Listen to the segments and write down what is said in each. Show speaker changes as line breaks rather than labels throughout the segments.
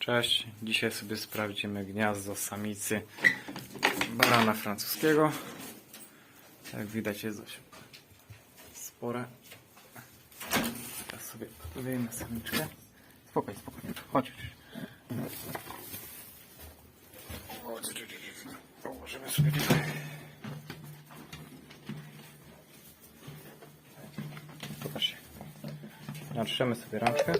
Cześć, dzisiaj sobie sprawdzimy gniazdo samicy barana francuskiego. Jak widać jest dość spore. Teraz sobie wyjmę samiczkę. Spokojnie, spokojnie, chodź. Położymy sobie tutaj. Popatrzcie. Natrzemy sobie rączkę.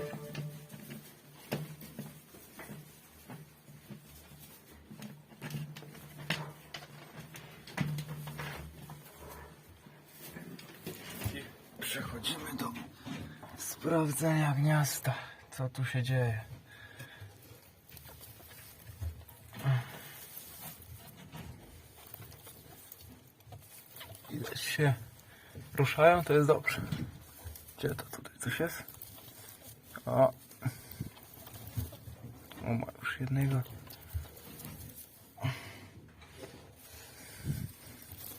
Sprawdzenia gniazda. Co tu się dzieje? Ile się ruszają, to jest dobrze. Gdzie to tutaj coś jest? O. O, ma już jednego.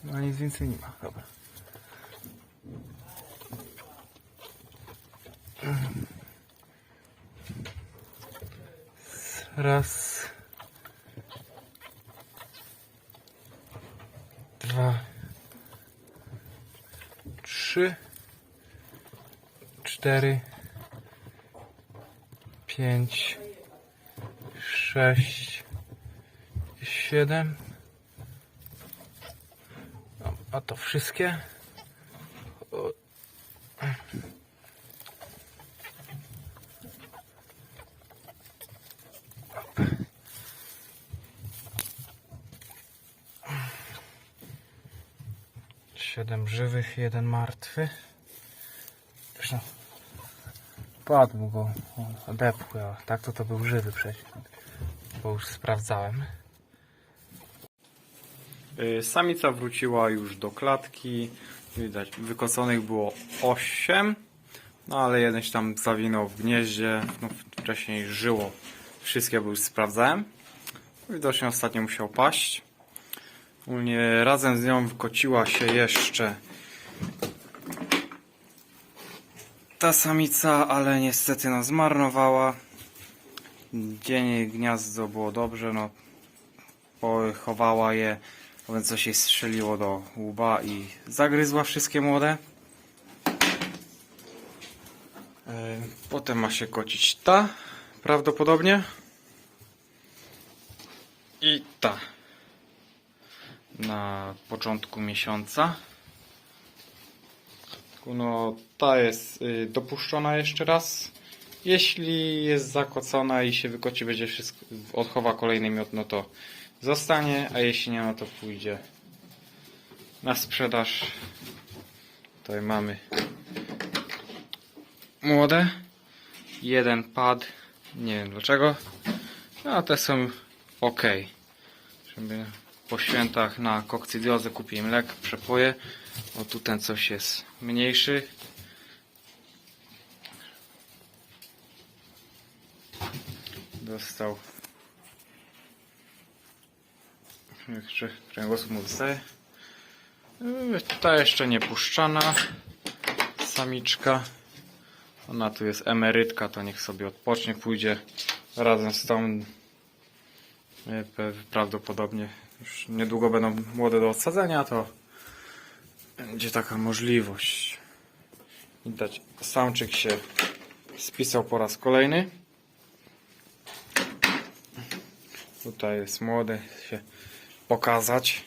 No nic więcej nie ma, dobra. Raz. Dwa. Trzy. Cztery. Pięć. Sześć. Siedem. No, A to wszystkie. Siedem żywych, jeden martwy. Zresztą padł go, odepchł, a tak to to był żywy przecież, bo już sprawdzałem. Y, Samica wróciła już do klatki. Widać, wykoconych było 8, no ale jeden się tam zawinął w gnieździe. No, wcześniej żyło. Wszystkie, już sprawdzałem. Widocznie ostatnio musiał paść. Ogólnie razem z nią wykociła się jeszcze ta samica, ale niestety no zmarnowała. Dzień gniazdo było dobrze, no pochowała je, więc coś jej strzeliło do łba i zagryzła wszystkie młode. E, Potem ma się kocić ta, prawdopodobnie. I ta. Na początku miesiąca. No, ta jest y, dopuszczona jeszcze raz. Jeśli jest zakocona i się wykoci, będzie wszystko, odchowa kolejny miód, no to zostanie, a jeśli nie, no to pójdzie na sprzedaż. Tutaj mamy młode. Jeden pad. Nie wiem dlaczego. No, a te są ok. Żeby po świętach na kokcydiozę kupiłem lek, przepoję. O tu ten coś jest mniejszy. Dostał. Jeszcze kręgosłup mu zostaje. Yy, Ta jeszcze nie puszczana. Samiczka. Ona tu jest emerytka, to niech sobie odpocznie, pójdzie razem z tą. Yy, Prawdopodobnie już niedługo będą młode do odsadzenia, to będzie taka możliwość. Widać, samczyk się spisał po raz kolejny. Tutaj jest młody, się pokazać.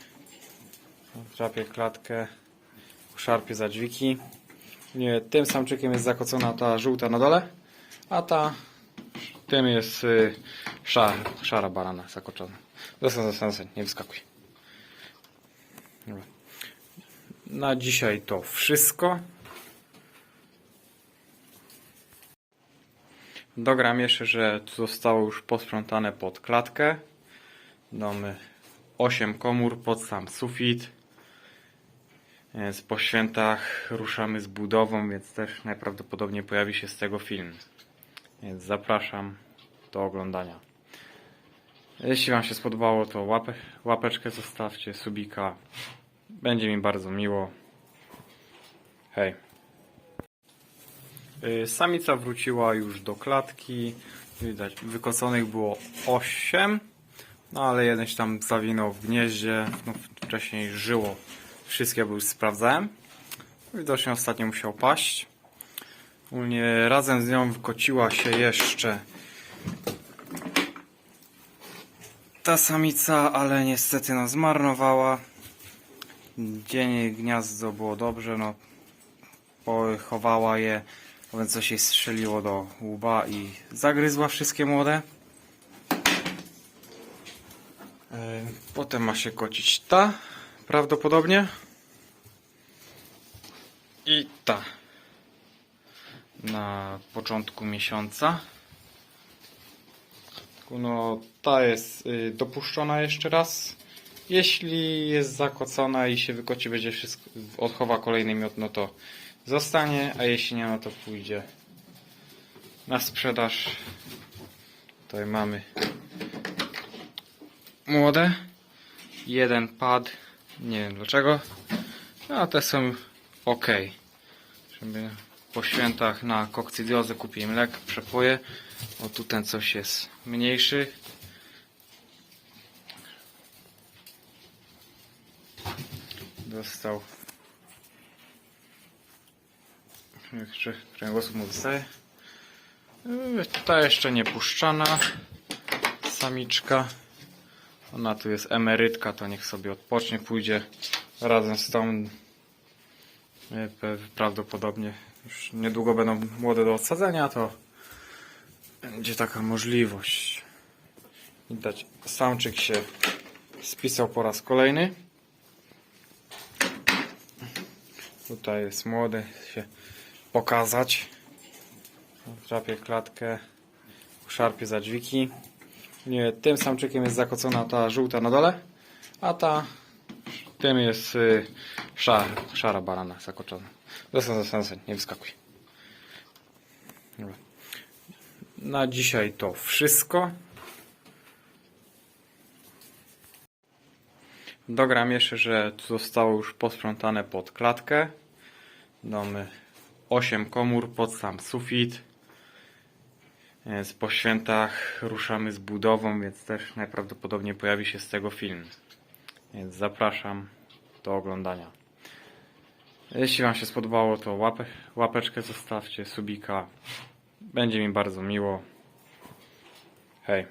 Drapie klatkę, szarpie za dźwiki. Nie, tym samczykiem jest zakocona ta żółta na dole, a ta tym jest y, szara, szara barana zakoczona. Zostań, zostań, nie wyskakuj. Na dzisiaj to wszystko. Dogram jeszcze, że zostało już posprzątane pod klatkę. Mamy 8 komór pod sam sufit. Więc po świętach ruszamy z budową, więc też najprawdopodobniej pojawi się z tego film. Więc zapraszam do oglądania. Jeśli Wam się spodobało, to łapę, łapeczkę zostawcie, subika. Będzie mi bardzo miło. Hej. Y, Samica wróciła już do klatki. Widać, wykoconych było 8, no ale jeden się tam zawinął w gnieździe, no wcześniej żyło. Wszystkie, już sprawdzałem. Widocznie ostatnio musiał paść. Ogólnie razem z nią wykociła się jeszcze ta samica, ale niestety no zmarnowała. Dzień gniazdo było dobrze, no pochowała je, więc coś jej strzeliło do łba i zagryzła wszystkie młode. E, Potem ma się kocić ta, prawdopodobnie. I ta. Na początku miesiąca. Tylko No, ta jest y, dopuszczona jeszcze raz. Jeśli jest zakocona i się wykoci, będzie wszystko, odchowa kolejny miód, no to zostanie, a jeśli nie, no to pójdzie na sprzedaż. Tutaj mamy młode. Jeden pad. Nie wiem dlaczego. No, a te są ok. Żeby po świętach na kokcydiozę kupiłem lek, przepoję. O tu ten coś jest mniejszy. Dostał. Jeszcze kręgosłup mu wystaje. Yy, Ta jeszcze nie puszczana. Samiczka. Ona tu jest emerytka, to niech sobie odpocznie, pójdzie razem z tą. Yy, Prawdopodobnie już niedługo będą młode do odsadzenia, to będzie taka możliwość. Widać, samczyk się spisał po raz kolejny. Tutaj jest młody, się pokazać. Drapie klatkę, szarpie za dźwiki. Nie, tym samczykiem jest zakocona ta żółta na dole, a ta tym jest y, szar, szara barana zakoczona. Zostań, zostań, nie wyskakuj. Dobra. Na dzisiaj to wszystko. Dogram jeszcze, że zostało już posprzątane pod klatkę. Mamy 8 komór pod sam sufit. Więc po świętach ruszamy z budową, więc też najprawdopodobniej pojawi się z tego film. Więc zapraszam do oglądania. Jeśli Wam się spodobało, to łapę, łapeczkę zostawcie, subika. Będzie mi bardzo miło. Hej.